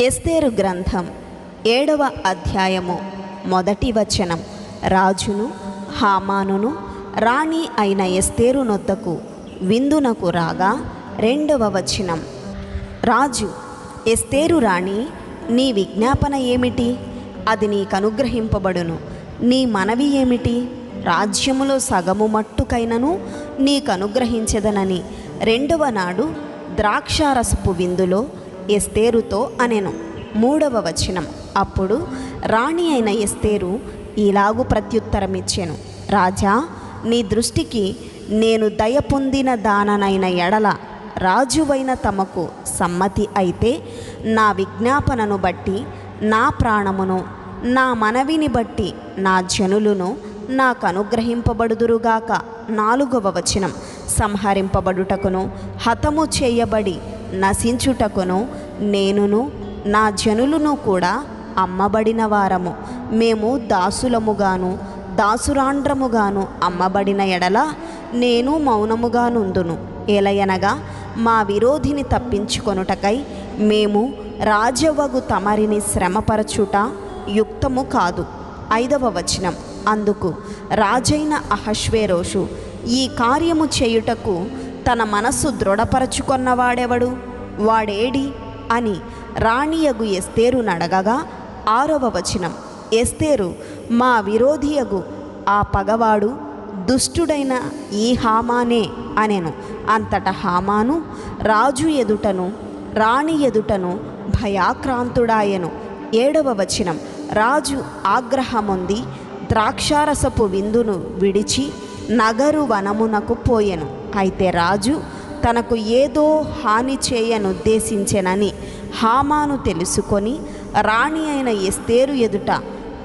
ఎస్తేరు గ్రంథం ఏడవ అధ్యాయము మొదటి వచనం. రాజును హామానును రాణి అయిన ఎస్తేరు నొద్దకు విందునకు రాగా రెండవ వచనం. రాజు ఎస్తేరు రాణి నీ విజ్ఞాపన ఏమిటి? అది నీకు అనుగ్రహింపబడును నీ మనవి ఏమిటి? రాజ్యములో సగము మట్టుకైనను నీకు అనుగ్రహించదనని రెండవ నాడు ద్రాక్షారసపు విందులో ఎస్తేరుతో అనెను. మూడవ వచనం. అప్పుడు రాణి అయిన ఎస్తేరు ఇలాగు ప్రత్యుత్తరమిచ్చెను. రాజా నీ దృష్టికి నేను దయ పొందిన దాననైన ఎడల రాజువైన తమకు సమ్మతి అయితే నా విజ్ఞాపనను బట్టి నా ప్రాణమును నా మనవిని బట్టి నా జనులను నాకు అనుగ్రహింపబడుదురుగాక. నాలుగవ వచనం. సంహరింపబడుటకును హతము చేయబడి నశించుటకును నేనును నా జనులను కూడా అమ్మబడిన వారము. మేము దాసులముగాను దాసురాండ్రముగాను అమ్మబడిన ఎడల నేను మౌనముగా నుందును. ఎలయనగా మా విరోధిని తప్పించుకొనుటకై మేము రాజవగు తమరిని శ్రమపరచుట యుక్తము కాదు. ఐదవ వచనం. అందుకు రాజైన అహశ్వేరోషు ఈ కార్యము చేయుటకు తన మనస్సు దృఢపరచుకొన్నవాడెవడు? వాడేడి? అని రాణియగు ఎస్తేరు నడగగా ఆరవ వచనం ఎస్తేరు మా విరోధియగు ఆ పగవాడు దుష్టుడైన ఈ హామానే అనెను. అంతట హామాను రాజు ఎదుటను రాణి ఎదుటను భయాక్రాంతుడాయెను. ఏడవ వచనం రాజు ఆగ్రహముంది ద్రాక్షారసపు విందును విడిచి నగరు వనమునకు పోయెను. అయితే రాజు తనకు ఏదో హాని చేయనుద్దేశించెనని హామాను తెలుసుకొని రాణి అయిన ఎస్తేరు ఎదుట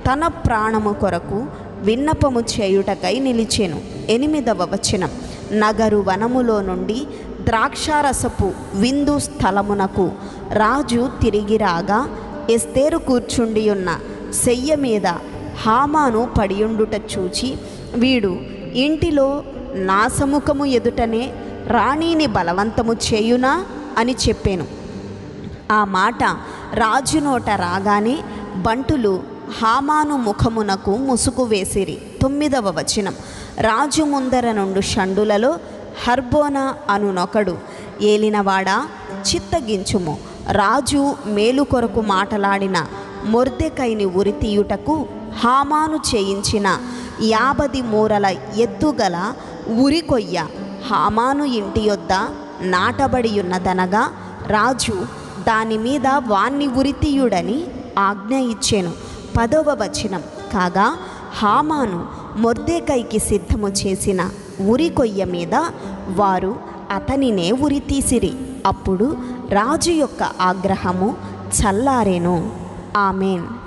తన ప్రాణము కొరకు విన్నపము చేయుటకై నిలిచెను. ఎనిమిదవ వచనం. నగరు వనములో నుండి ద్రాక్షారసపు విందు స్థలమునకు రాజు తిరిగి రాగా ఎస్తేరు కూర్చుండి ఉన్న శయ్య మీద హామాను పడియుండుట చూచి వీడు ఇంటిలో నా సముఖము ఎదుటనే రాణిని బలవంతము చేయునా అని చెప్పాను. ఆ మాట రాజు నోట రాగానే బంటులు హామాను ముఖమునకు ముసుగు వేసిరి. తొమ్మిదవ వచనం. రాజు ముందర నుండు షండులలో హర్బోనా అనునొకడు. ఏలినవాడా చిత్తగించుము. రాజు మేలు కొరకు మాటలాడిన మొర్దెకైని ఉరితీయుటకు హామాను చేయించిన యాభది మూరల ఎత్తుగల ఉరికొయ్య హామాను ఇంటి యొద్ద నాటబడి ఉన్నదనగా రాజు దాని మీద వాణ్ణి ఉరితీయుడని ఆజ్ఞ ఇచ్చాను. పదవ వచనం. కాగా హామాను మొర్దేకైకి సిద్ధము చేసిన ఉరి కొయ్య మీద వారు అతనినే ఉరి తీసిరి అప్పుడు రాజు యొక్క ఆగ్రహము చల్లారెను. ఆమెన్.